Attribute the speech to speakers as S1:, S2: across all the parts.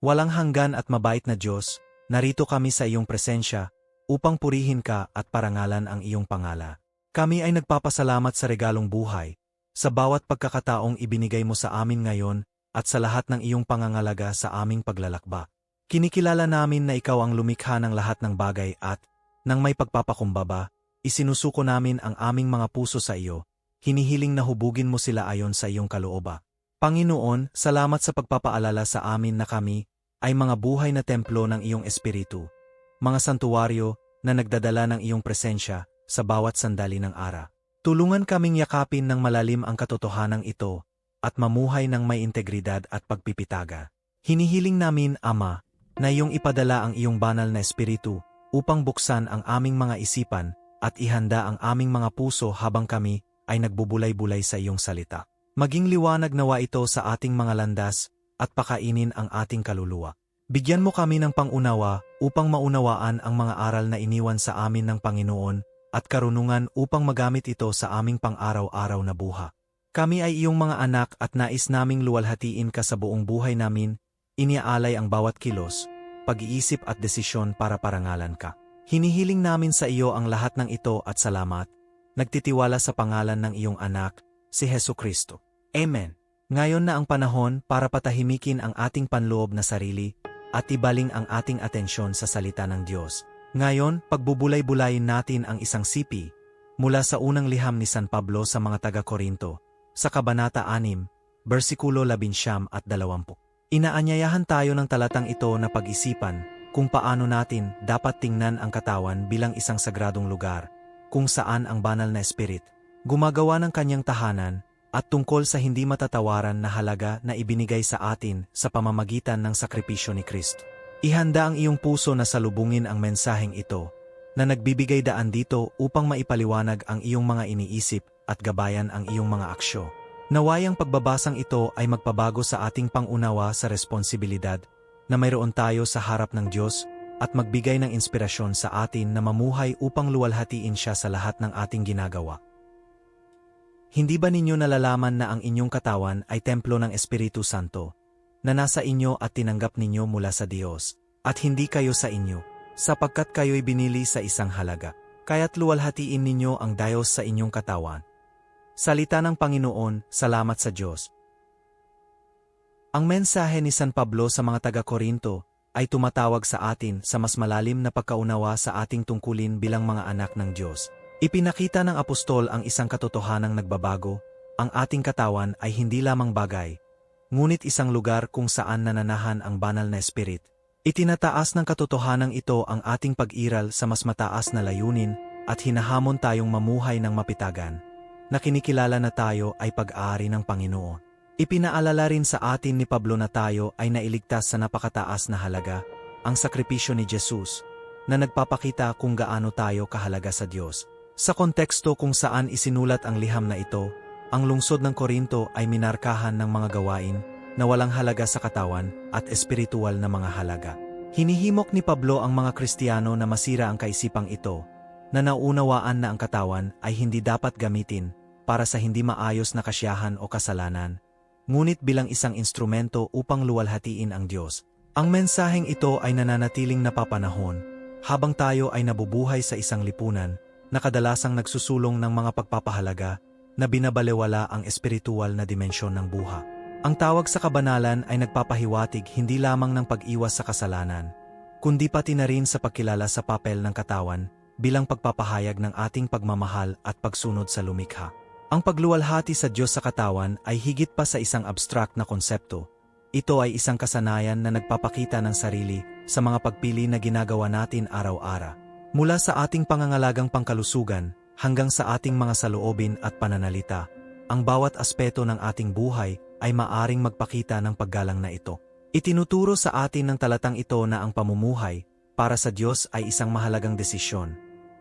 S1: Walang hanggan at mabait na Diyos, narito kami sa iyong presensya, upang purihin ka at parangalan ang iyong pangala. Kami ay nagpapasalamat sa regalong buhay, sa bawat pagkakataong ibinigay mo sa amin ngayon, at sa lahat ng iyong pangangalaga sa aming paglalakba. Kinikilala namin na ikaw ang lumikha ng lahat ng bagay at, nang may pagpapakumbaba, isinusuko namin ang aming mga puso sa iyo, hinihiling na hubugin mo sila ayon sa iyong kalooba. Panginoon, salamat sa pagpapaalala sa amin na kami ay mga buhay na templo ng iyong espiritu, mga santuwaryo na nagdadala ng iyong presensya sa bawat sandali ng ara. Tulungan kaming yakapin ng malalim ang katotohanan ito at mamuhay ng may integridad at pagpipitaga. Hinihiling namin, Ama, na iyong ipadala ang iyong banal na espiritu upang buksan ang aming mga isipan at ihanda ang aming mga puso habang kami ay nagbubulay-bulay sa iyong salita. Maging liwanag nawa ito sa ating mga landas at pakainin ang ating kaluluwa. Bigyan mo kami ng pangunawa upang maunawaan ang mga aral na iniwan sa amin ng Panginoon at karunungan upang magamit ito sa aming pang-araw-araw na buha. Kami ay iyong mga anak at nais naming luwalhatiin ka sa buong buhay namin, iniaalay ang bawat kilos, pag-iisip at desisyon para parangalan ka. Hinihiling namin sa iyo ang lahat ng ito at salamat, nagtitiwala sa pangalan ng iyong anak, si Heso Kristo. Amen. Ngayon na ang panahon para patahimikin ang ating panloob na sarili at ibaling ang ating atensyon sa salita ng Diyos. Ngayon, pagbubulay-bulayin natin ang isang sipi mula sa unang liham ni San Pablo sa mga taga-Korinto, sa Kabanata 6, versikulo 11 at 20. Inaanyayahan tayo ng talatang ito na pag-isipan kung paano natin dapat tingnan ang katawan bilang isang sagradong lugar, kung saan ang banal na espirit gumagawa ng kanyang tahanan at tungkol sa hindi matatawaran na halaga na ibinigay sa atin sa pamamagitan ng sakripisyo ni Kristo. Ihanda ang iyong puso na salubungin ang mensaheng ito, na nagbibigay daan dito upang maipaliwanag ang iyong mga iniisip at gabayan ang iyong mga aksyo. Nawayang pagbabasang ito ay magpabago sa ating pangunawa sa responsibilidad na mayroon tayo sa harap ng Diyos at magbigay ng inspirasyon sa atin na mamuhay upang luwalhatiin siya sa lahat ng ating ginagawa. Hindi ba ninyo nalalaman na ang inyong katawan ay templo ng Espiritu Santo, na nasa inyo at tinanggap ninyo mula sa Diyos, at hindi kayo sa inyo, sapagkat kayo'y binili sa isang halaga, kaya't luwalhatiin ninyo ang Diyos sa inyong katawan. Salita ng Panginoon, salamat sa Diyos. Ang mensahe ni San Pablo sa mga taga-Korinto ay tumatawag sa atin sa mas malalim na pagkaunawa sa ating tungkulin bilang mga anak ng Diyos. Ipinakita ng apostol ang isang katotohanang nagbabago, ang ating katawan ay hindi lamang bagay, ngunit isang lugar kung saan nananahan ang banal na espirit. Itinataas ng katotohanang ito ang ating pag-iral sa mas mataas na layunin at hinahamon tayong mamuhay ng mapitagan, na kinikilala na tayo ay pag-aari ng Panginoon. Ipinaalala rin sa atin ni Pablo na tayo ay nailigtas sa napakataas na halaga, ang sakripisyo ni Jesus, na nagpapakita kung gaano tayo kahalaga sa Diyos. Sa konteksto kung saan isinulat ang liham na ito, ang lungsod ng Korinto ay minarkahan ng mga gawain na walang halaga sa katawan at espiritual na mga halaga. Hinihimok ni Pablo ang mga Kristiyano na masira ang kaisipang ito, na nauunawaan na ang katawan ay hindi dapat gamitin para sa hindi maayos na kasyahan o kasalanan, ngunit bilang isang instrumento upang luwalhatiin ang Diyos. Ang mensaheng ito ay nananatiling napapanahon habang tayo ay nabubuhay sa isang lipunan na kadalasang nagsusulong ng mga pagpapahalaga na binabalewala ang espiritual na dimensyon ng buha. Ang tawag sa kabanalan ay nagpapahiwatig hindi lamang ng pag-iwas sa kasalanan, kundi pati na rin sa pagkilala sa papel ng katawan bilang pagpapahayag ng ating pagmamahal at pagsunod sa lumikha. Ang pagluwalhati sa Diyos sa katawan ay higit pa sa isang abstract na konsepto. Ito ay isang kasanayan na nagpapakita ng sarili sa mga pagpili na ginagawa natin araw-araw. Mula sa ating pangangalagang pangkalusugan hanggang sa ating mga saloobin at pananalita, ang bawat aspeto ng ating buhay ay maaring magpakita ng paggalang na ito. Itinuturo sa atin ng talatang ito na ang pamumuhay para sa Diyos ay isang mahalagang desisyon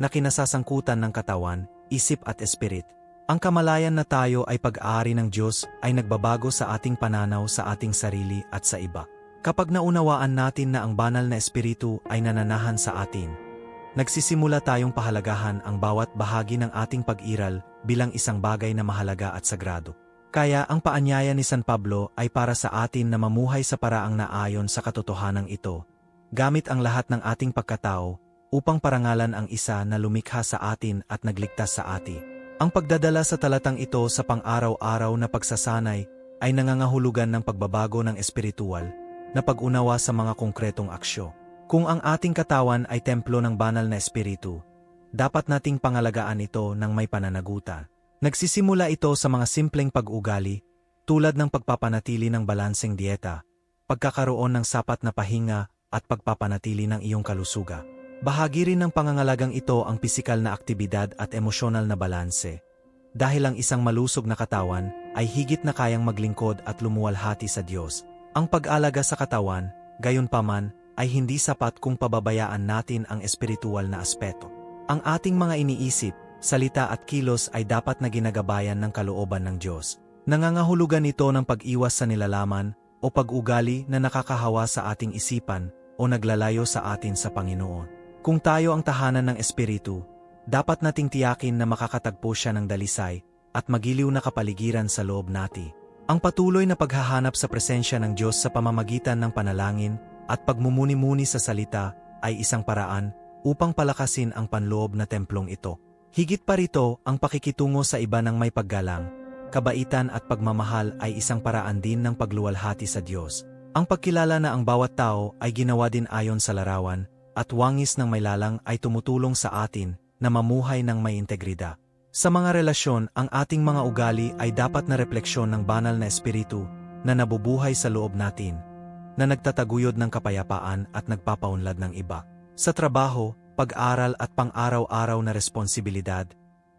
S1: na kinasasangkutan ng katawan, isip at espirit. Ang kamalayan na tayo ay pag-aari ng Diyos ay nagbabago sa ating pananaw sa ating sarili at sa iba. Kapag naunawaan natin na ang banal na espiritu ay nananahan sa atin, Nagsisimula tayong pahalagahan ang bawat bahagi ng ating pag-iral bilang isang bagay na mahalaga at sagrado. Kaya ang paanyaya ni San Pablo ay para sa atin na mamuhay sa paraang naayon sa katotohanan ito, gamit ang lahat ng ating pagkatao, upang parangalan ang isa na lumikha sa atin at nagligtas sa ati. Ang pagdadala sa talatang ito sa pang-araw-araw na pagsasanay ay nangangahulugan ng pagbabago ng espiritual na pag-unawa sa mga konkretong aksyo. Kung ang ating katawan ay templo ng banal na espiritu, dapat nating pangalagaan ito ng may pananagutan. Nagsisimula ito sa mga simpleng pag-ugali, tulad ng pagpapanatili ng balanseng dieta, pagkakaroon ng sapat na pahinga at pagpapanatili ng iyong kalusuga. Bahagi rin ng pangangalagang ito ang pisikal na aktibidad at emosyonal na balanse. Dahil ang isang malusog na katawan ay higit na kayang maglingkod at lumuwalhati sa Diyos. Ang pag-alaga sa katawan, gayon paman, ay hindi sapat kung pababayaan natin ang espiritual na aspeto. Ang ating mga iniisip, salita at kilos ay dapat na ginagabayan ng kalooban ng Diyos. Nangangahulugan ito ng pag-iwas sa nilalaman o pag-ugali na nakakahawa sa ating isipan o naglalayo sa atin sa Panginoon. Kung tayo ang tahanan ng Espiritu, dapat nating tiyakin na makakatagpo siya ng dalisay at magiliw na kapaligiran sa loob nati. Ang patuloy na paghahanap sa presensya ng Diyos sa pamamagitan ng panalangin at pagmumuni-muni sa salita ay isang paraan upang palakasin ang panloob na templong ito. Higit pa rito, ang pakikitungo sa iba ng may paggalang, kabaitan at pagmamahal ay isang paraan din ng pagluwalhati sa Diyos. Ang pagkilala na ang bawat tao ay ginawa din ayon sa larawan, at wangis ng may lalang ay tumutulong sa atin na mamuhay ng may integridad. Sa mga relasyon, ang ating mga ugali ay dapat na refleksyon ng banal na espiritu na nabubuhay sa loob natin na nagtataguyod ng kapayapaan at nagpapaunlad ng iba. Sa trabaho, pag-aral at pang-araw-araw na responsibilidad,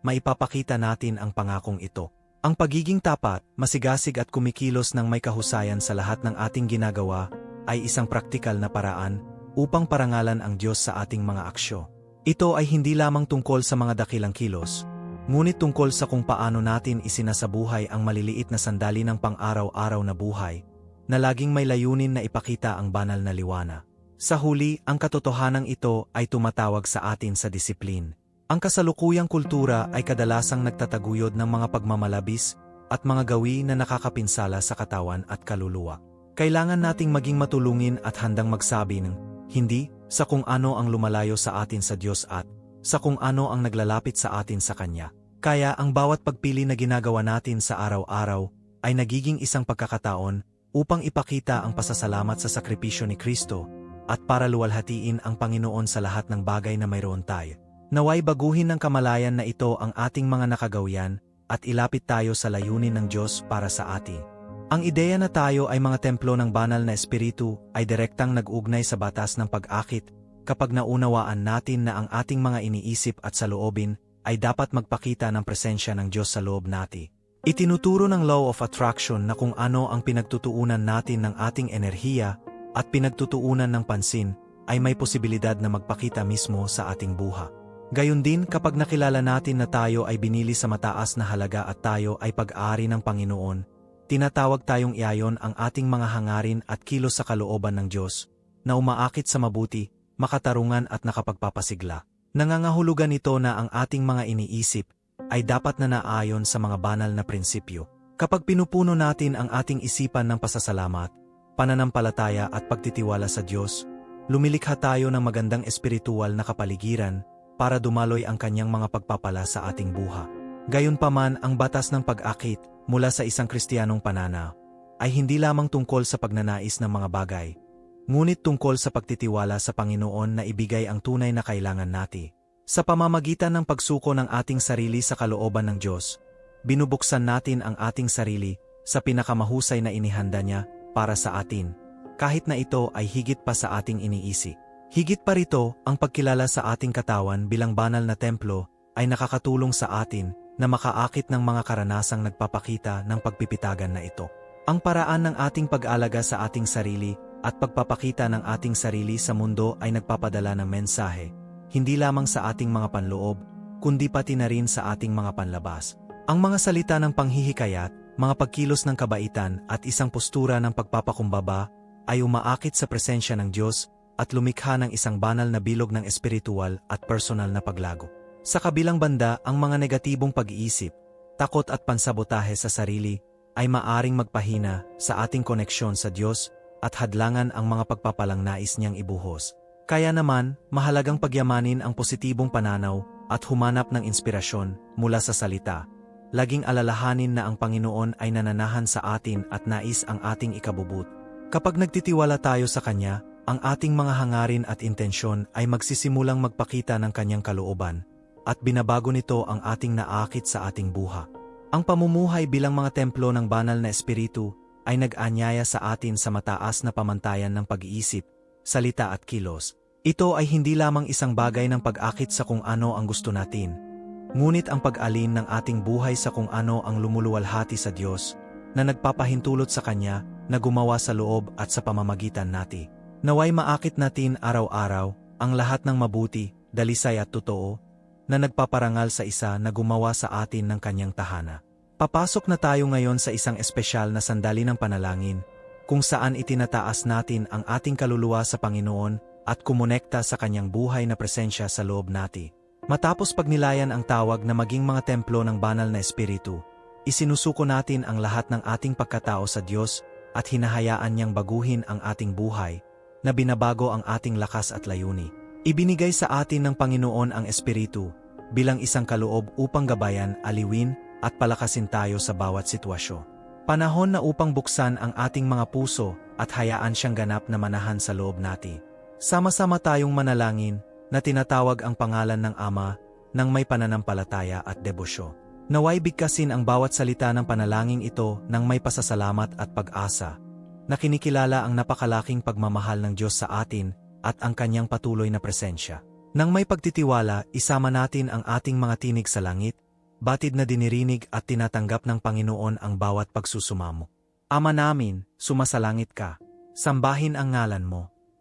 S1: maipapakita natin ang pangakong ito. Ang pagiging tapat, masigasig at kumikilos ng may kahusayan sa lahat ng ating ginagawa ay isang praktikal na paraan upang parangalan ang Diyos sa ating mga aksyo. Ito ay hindi lamang tungkol sa mga dakilang kilos, ngunit tungkol sa kung paano natin isinasabuhay ang maliliit na sandali ng pang-araw-araw na buhay na laging may layunin na ipakita ang banal na liwana. Sa huli, ang katotohanan ito ay tumatawag sa atin sa disiplin. Ang kasalukuyang kultura ay kadalasang nagtataguyod ng mga pagmamalabis at mga gawi na nakakapinsala sa katawan at kaluluwa. Kailangan nating maging matulungin at handang magsabi ng hindi sa kung ano ang lumalayo sa atin sa Diyos at sa kung ano ang naglalapit sa atin sa Kanya. Kaya ang bawat pagpili na ginagawa natin sa araw-araw ay nagiging isang pagkakataon upang ipakita ang pasasalamat sa sakripisyo ni Kristo at para luwalhatiin ang Panginoon sa lahat ng bagay na mayroon tayo. Naway baguhin ng kamalayan na ito ang ating mga nakagawyan at ilapit tayo sa layunin ng Diyos para sa atin. Ang ideya na tayo ay mga templo ng banal na espiritu ay direktang nag-ugnay sa batas ng pag-akit kapag naunawaan natin na ang ating mga iniisip at saloobin ay dapat magpakita ng presensya ng Diyos sa loob natin. Itinuturo ng Law of Attraction na kung ano ang pinagtutuunan natin ng ating enerhiya at pinagtutuunan ng pansin ay may posibilidad na magpakita mismo sa ating buha. Gayon din kapag nakilala natin na tayo ay binili sa mataas na halaga at tayo ay pag-aari ng Panginoon, tinatawag tayong iayon ang ating mga hangarin at kilos sa kalooban ng Diyos, na umaakit sa mabuti, makatarungan at nakapagpapasigla. Nangangahulugan ito na ang ating mga iniisip, ay dapat na naayon sa mga banal na prinsipyo. Kapag pinupuno natin ang ating isipan ng pasasalamat, pananampalataya at pagtitiwala sa Diyos, lumilikha tayo ng magandang espiritual na kapaligiran para dumaloy ang kanyang mga pagpapala sa ating buha. Gayunpaman ang batas ng pag-akit mula sa isang kristiyanong pananaw ay hindi lamang tungkol sa pagnanais ng mga bagay, ngunit tungkol sa pagtitiwala sa Panginoon na ibigay ang tunay na kailangan natin. Sa pamamagitan ng pagsuko ng ating sarili sa kalooban ng Diyos, binubuksan natin ang ating sarili sa pinakamahusay na inihanda niya para sa atin, kahit na ito ay higit pa sa ating iniisi. Higit pa rito, ang pagkilala sa ating katawan bilang banal na templo ay nakakatulong sa atin na makaakit ng mga karanasang nagpapakita ng pagpipitagan na ito. Ang paraan ng ating pag-alaga sa ating sarili at pagpapakita ng ating sarili sa mundo ay nagpapadala ng mensahe hindi lamang sa ating mga panloob, kundi pati na rin sa ating mga panlabas. Ang mga salita ng panghihikayat, mga pagkilos ng kabaitan at isang postura ng pagpapakumbaba ay umaakit sa presensya ng Diyos at lumikha ng isang banal na bilog ng espiritual at personal na paglago. Sa kabilang banda, ang mga negatibong pag-iisip, takot at pansabotahe sa sarili ay maaring magpahina sa ating koneksyon sa Diyos at hadlangan ang mga pagpapalang nais niyang ibuhos. Kaya naman, mahalagang pagyamanin ang positibong pananaw at humanap ng inspirasyon mula sa salita. Laging alalahanin na ang Panginoon ay nananahan sa atin at nais ang ating ikabubut. Kapag nagtitiwala tayo sa Kanya, ang ating mga hangarin at intensyon ay magsisimulang magpakita ng Kanyang kalooban, at binabago nito ang ating naakit sa ating buha. Ang pamumuhay bilang mga templo ng banal na espiritu ay nag-anyaya sa atin sa mataas na pamantayan ng pag-iisip, salita at kilos. Ito ay hindi lamang isang bagay ng pag-akit sa kung ano ang gusto natin, ngunit ang pag-alin ng ating buhay sa kung ano ang lumuluwalhati sa Diyos, na nagpapahintulot sa Kanya na gumawa sa loob at sa pamamagitan nati. Naway maakit natin araw-araw ang lahat ng mabuti, dalisay at totoo, na nagpaparangal sa isa na gumawa sa atin ng kanyang tahana. Papasok na tayo ngayon sa isang espesyal na sandali ng panalangin, kung saan itinataas natin ang ating kaluluwa sa Panginoon at kumonekta sa kanyang buhay na presensya sa loob nati. Matapos pagnilayan ang tawag na maging mga templo ng banal na espiritu, isinusuko natin ang lahat ng ating pagkatao sa Diyos at hinahayaan niyang baguhin ang ating buhay, na binabago ang ating lakas at layuni. Ibinigay sa atin ng Panginoon ang Espiritu bilang isang kaloob upang gabayan, aliwin, at palakasin tayo sa bawat sitwasyon. Panahon na upang buksan ang ating mga puso at hayaan siyang ganap na manahan sa loob natin. Sama-sama tayong manalangin na tinatawag ang pangalan ng Ama ng may pananampalataya at debosyo. Naway bigkasin ang bawat salita ng panalangin ito ng may pasasalamat at pag-asa, na kinikilala ang napakalaking pagmamahal ng Diyos sa atin at ang kanyang patuloy na presensya. Nang may pagtitiwala, isama natin ang ating mga tinig sa langit, batid na dinirinig at tinatanggap ng Panginoon ang bawat pagsusumamo. Ama namin, sumasalangit ka. Sambahin ang ngalan mo.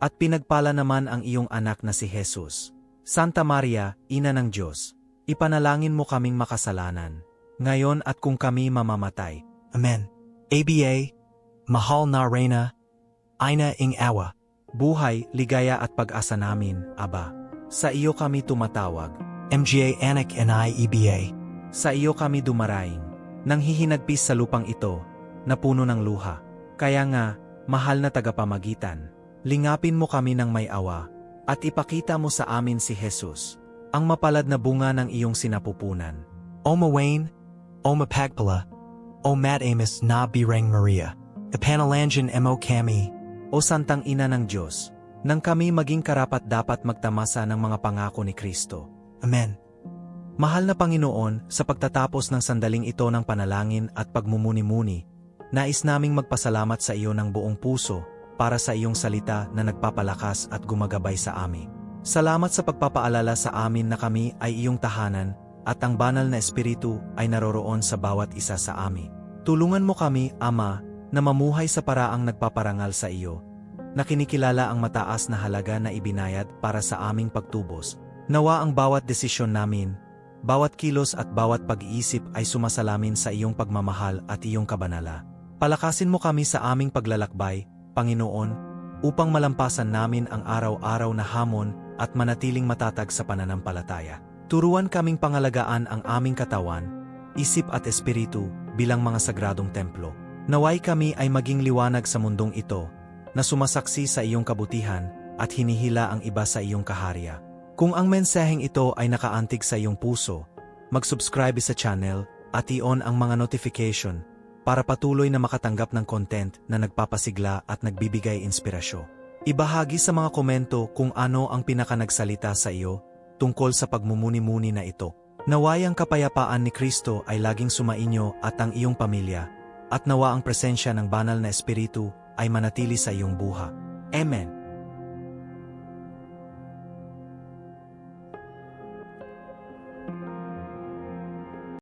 S1: at pinagpala naman ang iyong anak na si Jesus. Santa Maria, Ina ng Diyos, ipanalangin mo kaming makasalanan, ngayon at kung kami mamamatay. Amen. ABA, Mahal na Reyna, Aina ing awa, buhay, ligaya at pag-asa namin, Aba. Sa iyo kami tumatawag. MGA Anak and I EBA. Sa iyo kami dumaraing. Nang hihinagpis sa lupang ito, na puno ng luha. Kaya nga, mahal na tagapamagitan, lingapin mo kami ng may awa, at ipakita mo sa amin si Jesus, ang mapalad na bunga ng iyong sinapupunan. O Mawain, O Mapagpala, O Mad Amos na Birang Maria, Kapanalangan Mo Kami, O Santang Ina ng Diyos, nang kami maging karapat dapat magtamasa ng mga pangako ni Kristo. Amen. Mahal na Panginoon, sa pagtatapos ng sandaling ito ng panalangin at pagmumuni-muni, nais naming magpasalamat sa iyo ng buong puso para sa iyong salita na nagpapalakas at gumagabay sa amin. Salamat sa pagpapaalala sa amin na kami ay iyong tahanan at ang banal na espiritu ay naroroon sa bawat isa sa amin. Tulungan mo kami, Ama, na mamuhay sa paraang nagpaparangal sa iyo, na kinikilala ang mataas na halaga na ibinayad para sa aming pagtubos. Nawa ang bawat desisyon namin, bawat kilos at bawat pag-iisip ay sumasalamin sa iyong pagmamahal at iyong kabanala. Palakasin mo kami sa aming paglalakbay, Panginoon, upang malampasan namin ang araw-araw na hamon at manatiling matatag sa pananampalataya. Turuan kaming pangalagaan ang aming katawan, isip at espiritu bilang mga sagradong templo. Naway kami ay maging liwanag sa mundong ito, na sumasaksi sa iyong kabutihan at hinihila ang iba sa iyong kaharya. Kung ang mensaheng ito ay nakaantig sa iyong puso, mag-subscribe sa channel at i-on ang mga notification para patuloy na makatanggap ng content na nagpapasigla at nagbibigay inspirasyon. Ibahagi sa mga komento kung ano ang pinakanagsalita sa iyo tungkol sa pagmumuni-muni na ito. Naway ang kapayapaan ni Kristo ay laging sumainyo at ang iyong pamilya, at nawa ang presensya ng banal na espiritu ay manatili sa iyong buha. Amen.